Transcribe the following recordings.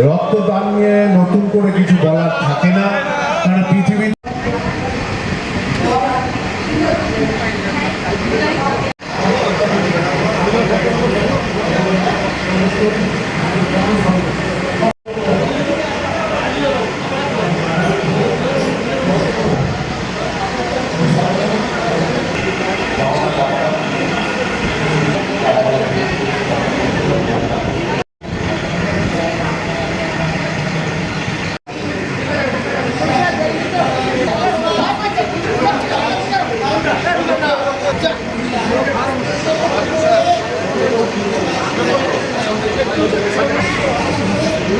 রক্তদান নিয়ে নতুন করে কিছু বলার থাকে না কারণ পৃথিবী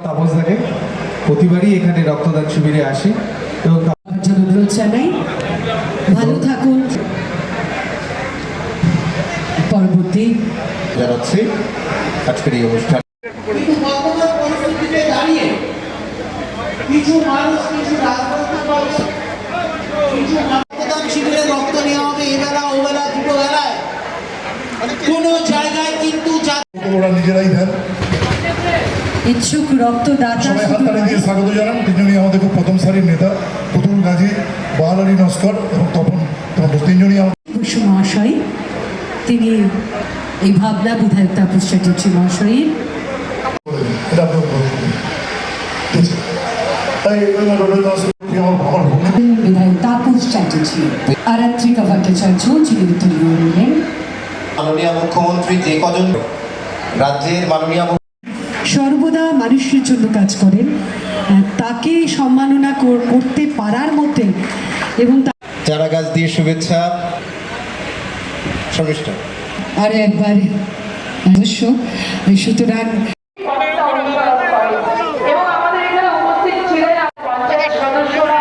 তাপস থাকে প্রতিবারই এখানে রক্তদান শিবিরে আসি এবং আমার জন্য অনুরোধ জানাই ভালো থাকুন। পরবর্তী। জানাচ্ছি আজকের এই অনুষ্ঠান। কিছু মানুষ কিছু রাজনৈতিক দল কিছু রক্তদান শিবিরে রক্ত নেওয়া হবে এবেলা ওবেলা দুটো বেলায় কোনো জায়গায় কিন্তু যা- ওরা নিজেরাই দেন ইচ্ছুক রক্তদাতা সবাই হাততালি দিয়ে স্বাগত জানান। তিনজনই আমাদের খুব প্রথম সারির নেতা পুতুল গাজী বাহালারি নস্কর এবং তপন তিনজনই বসু মহাশয় তিনি এই ভাবনা বিধায়ক তাপস চ্যাটার্জি মহাশয়ের বিধায়ক তাপস চ্যাটার্জি আরাত্রিকা ভট্টাচার্য যিনি উত্তরীয় মাননীয় মুখ্যমন্ত্রী যে কজন রাজ্যের মাননীয় সর্বদা মানুষের জন্য কাজ করেন তাকে সম্মাননা কর- করতে পারার মতে এবং চারা গাছ দিয়ে শুভেচ্ছা। আরে আরও একবার। অবশ্য সুতরাং এবং আমাদের এখানে উপস্থিত ছিলেন পঞ্চায়েত সদস্যরা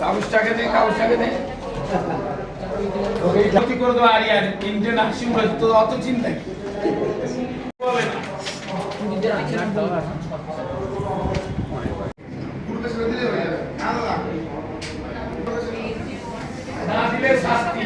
কাগজটাকে দে কাগজটাকে দে। ক্ষতি করে দেবো? আর ইয়ার তো অত চিন্তা হবে না। না দিলে শাস্তি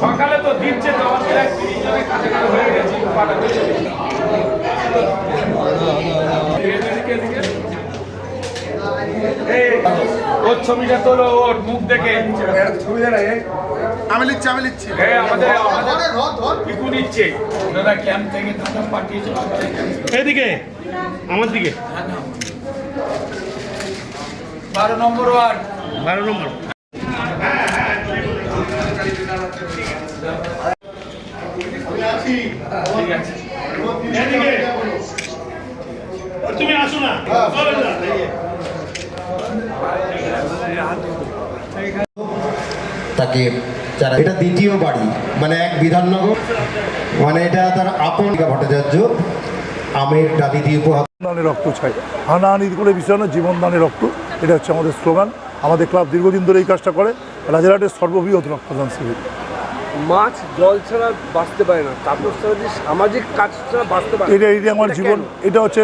সকালে তো দিচ্ছে তো আমাদের এক তিরিশ জনের কাছাকাছি হয়ে গেছে পাটা ধরে গেছে। এদিকে, এদিকে। এই, ওর ছবিটা তোলো ওর মুখ দেখে। আমি লিখছি আমি লিখছি। হ্যাঁ আমাদের আমাদের পিকু নিচ্ছে। দাদা ক্যাম্প থেকে দাদা পাঠিয়েছে এদিকে আমার দিকে। বারো নম্বর ওয়ার্ড। বারো নম্বর। তুমি আসো না। তাকে যারা এটা দ্বিতীয় বাড়ি মানে এক বিধাননগর। মানে এটা তার আপন ভট্টাচার্য আমের ডালি দিয়ে উপহার রক্ত চাই। হানাহানি করে বিষয় না জীবন দানে রক্ত। এটা হচ্ছে আমাদের স্লোগান। আমাদের ক্লাব দীর্ঘদিন ধরে এই কাজটা করে। রাজারহাটের সর্ববৃহৎ রক্তদান শিবির। মাছ জল ছাড়া বাঁচতে পারে না। তাপস ছাড়া যে সামাজিক কাজ ছাড়া বাঁচতে পারে এটা এটা আমার জীবন এটা হচ্ছে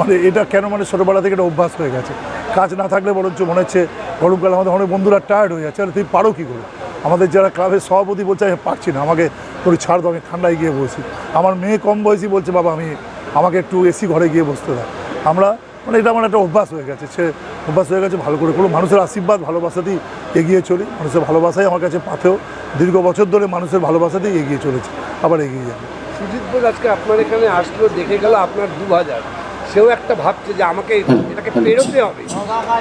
মানে এটা কেন মানে ছোটোবেলা থেকে এটা অভ্যাস হয়ে গেছে। কাজ না থাকলে বরঞ্চ মনে হচ্ছে গরমকালে আমাদের অনেক বন্ধুরা টায়ার্ড হয়ে যাচ্ছে। আরে তুই পারো কী করে? আমাদের যারা ক্লাবের সভাপতি বলছে আমি পারছি না। আমাকে তোর ছাড় দাও আমি ঠান্ডায় গিয়ে বসি। আমার মেয়ে কম বয়সী বলছে বাবা আমি আমাকে একটু এসি ঘরে গিয়ে বসতে দাও। আমরা মানে এটা আমার একটা অভ্যাস হয়ে গেছে। সে অভ্যাস হয়ে গেছে ভালো করে কোনো মানুষের আশীর্বাদ ভালোবাসাতেই এগিয়ে চলি। মানুষের ভালোবাসাই আমার কাছে পাথেও দীর্ঘ বছর ধরে মানুষের ভালোবাসাতেই এগিয়ে চলেছে। আবার এগিয়ে যাবে। সুজিত বোস আজকে আপনার এখানে আসলো দেখে গেল আপনার দু হাজার সেও একটা ভাবছে যে আমাকে এটাকে পেরোতে হবে।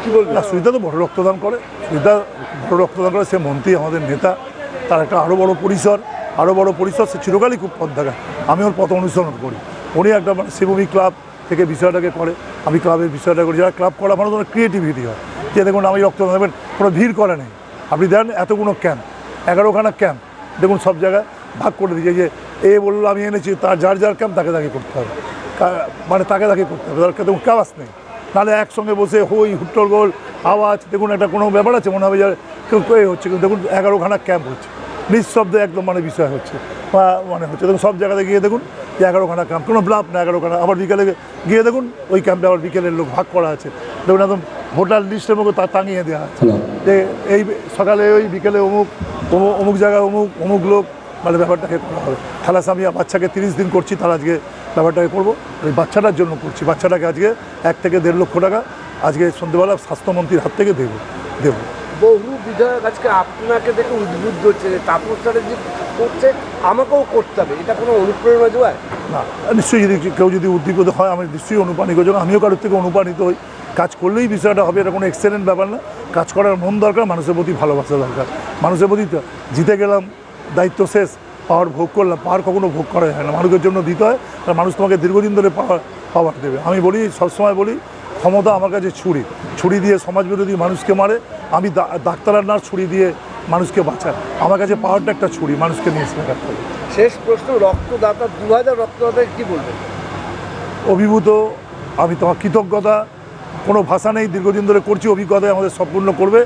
কি বলবেন না সুবিধা তো বড় রক্তদান করে। সুবিধা বড় রক্তদান করে, সে মন্ত্রী, আমাদের নেতা। তার একটা আরও বড় পরিসর আরও বড় পরিসর, সে চিরকালই খুব পথ দেখায়। আমি ওর পথ অনুসরণ করি। উনি একটা মানে শিবভূমি ক্লাব থেকে বিষয়টাকে করে। আমি ক্লাবের বিষয়টা করি। যারা ক্লাব করা মানুষ অনেক ক্রিয়েটিভিটি হয়। যে দেখুন, আমি রক্তদান দেবেন, কোনো ভিড় করে নেই। আপনি দেন এতগুলো ক্যাম্প এগারোখানা ক্যাম্প দেখুন, সব জায়গায় ভাগ করে দিয়েছে। যে, এ বলল, আমি এনেছি, তার যার যার ক্যাম্প তাকে তাকে করতে হবে। মানে তাকে তাকে করতে হবে। তার দেখুন কাওয়াজ নেই। নাহলে একসঙ্গে বসে হই হুট্টর আওয়াজ দেখুন একটা কোনো ব্যাপার আছে মনে হবে যে কেউ এ হচ্ছে কিন্তু দেখুন এগারোখানা ক্যাম্প হচ্ছে। নিঃশব্দে একদম মানে বিষয় হচ্ছে বা মানে হচ্ছে দেখুন সব জায়গাতে গিয়ে দেখুন যে এগারোখানা ক্যাম্প কোনো ব্লাফ না এগারোখানা আবার বিকেলে গিয়ে দেখুন ওই ক্যাম্পে আবার বিকেলের লোক ভাগ করা আছে। দেখুন একদম ভোটার লিস্টের মতো তা টাঙিয়ে দেওয়া আছে। যে এই সকালে ওই বিকেলে অমুক অমুক অমুক জায়গায় অমুক অমুক লোক মানে ব্যাপারটাকে করা হবে। থ্যালাসামিয়া বাচ্চাকে তিরিশ দিন করছি তার আজকে ব্যাপারটাকে করব। ওই বাচ্চাটার জন্য করছি। বাচ্চাটাকে আজকে এক থেকে দেড় লক্ষ টাকা আজকে সন্ধ্যেবেলা স্বাস্থ্যমন্ত্রীর হাত থেকে দেবো দেবো। বহু বিধায়ক আজকে আপনাকে দেখে উদ্বুদ্ধ হচ্ছে যে তাপস চ্যাটার্জি করছে আমাকেও করতে হবে। এটা কোনো অনুপ্রেরণা যোগায়? না নিশ্চয়ই যদি কেউ যদি উদ্দীপিত হয় আমি নিশ্চয়ই অনুপ্রাণিত হই। আমিও কারোর থেকে অনুপ্রাণিত হই। কাজ করলেই বিষয়টা হবে এটা কোনো এক্সেলেন্ট ব্যাপার না। কাজ করার মন দরকার মানুষের প্রতি ভালোবাসা দরকার। মানুষের প্রতি জিতে গেলাম দায়িত্ব শেষ। পাওয়ার ভোগ করলাম পাওয়ার কখনো ভোগ করা যায় না। মানুষের জন্য দিতে হয় আর মানুষ তোমাকে দীর্ঘদিন ধরে পাওয়ার পাওয়ার দেবে। আমি বলি সবসময় বলি ক্ষমতা আমার কাছে ছুরি। ছুরি দিয়ে সমাজ বিরোধী মানুষকে মারে আমি ডাক্তার নার্স ছুরি দিয়ে মানুষকে বাঁচায় আমার কাছে পাওয়ারটা একটা ছুরি মানুষকে নিয়ে এসে রাখতে হবে। শেষ প্রশ্ন রক্তদাতা দু হাজার রক্তদাতাকে কী বলবেন অভিভূত আমি তোমার কৃতজ্ঞতা কোনো ভাষা নেই দীর্ঘদিন ধরে করছি অভিজ্ঞতায় আমাদের সম্পূর্ণ করবে।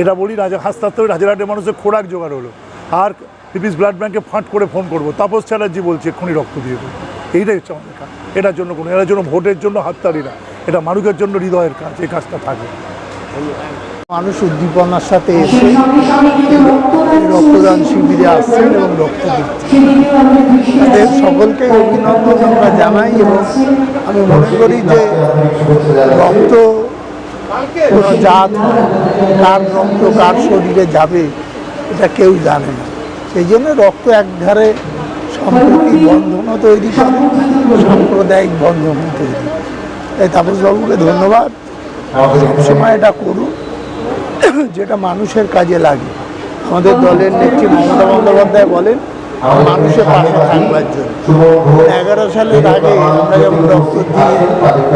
এটা বলি রাজা হাসতে হাসতে রাজারহাটের মানুষের খোরাক জোগাড় হলো। আর পিপিস ব্লাড ব্যাঙ্কে ফাঁট করে ফোন করব। তাপস চ্যাটার্জি বলছে, এক্ষুনি রক্ত দিয়ে দেবো এইটাই হচ্ছে আমাদের কাজ। এটার জন্য কোনো, এটার জন্য ভোটের জন্য হাততালি না। এটা মানুষের জন্য হৃদয়ের কাজ, এই কাজটা থাকে। মানুষ উদ্দীপনার সাথে এসে রক্তদান শিবিরে আসছেন এবং রক্ত দিচ্ছেন। তাদের সকলকেই অভিনন্দন আমরা জানাই এবং আমি মনে করি যে রক্ত কোনো জাত, কার রক্ত কার শরীরে যাবে, এটা কেউ জানে না। সেই জন্য রক্ত একধারে সম্প্রীতি বন্ধনও তৈরি করে সাম্প্রদায়িক বন্ধনও তৈরি। তাই তাপসবাবুকে ধন্যবাদ। সবসময় এটা করুন যেটা মানুষের কাজে লাগে। আমাদের দলের নেত্রী মমতা বন্দ্যোপাধ্যায় বলেন মানুষের পাশে থাকবার জন্য। এগারো সালের আগে আমরা যখন রক্ত দিয়ে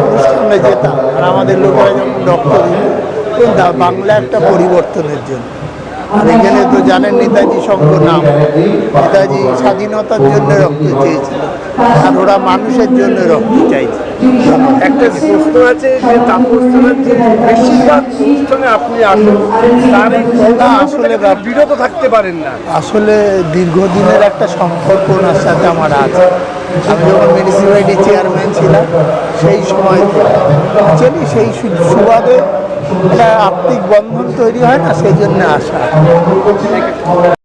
অনুষ্ঠানে যেতাম আর আমাদের লোকেরা যখন রক্ত দিত বাংলা একটা পরিবর্তনের জন্য। আর এখানে তো জানেন নেতাজি সংঘ নাম। নেতাজি স্বাধীনতার জন্য রক্ত চেয়েছিল আর ওরা মানুষের জন্য রক্ত চাইছে। একটা প্রশ্ন আছে যে তাপস বেশিরভাগ অনুষ্ঠানে আপনি আসেন তার এই না, আসলে বিরত থাকতে পারেন না। আসলে দীর্ঘদিনের একটা সম্পর্ক ওনার সাথে আমার আছে। আমি যখন মিউনিসিপ্যালিটি চেয়ারম্যান ছিলাম সেই সময় অ্যাকচুয়ালি সেই সুবাদে একটা আত্মিক বন্ধন তৈরি হয় না সেই জন্য আসা।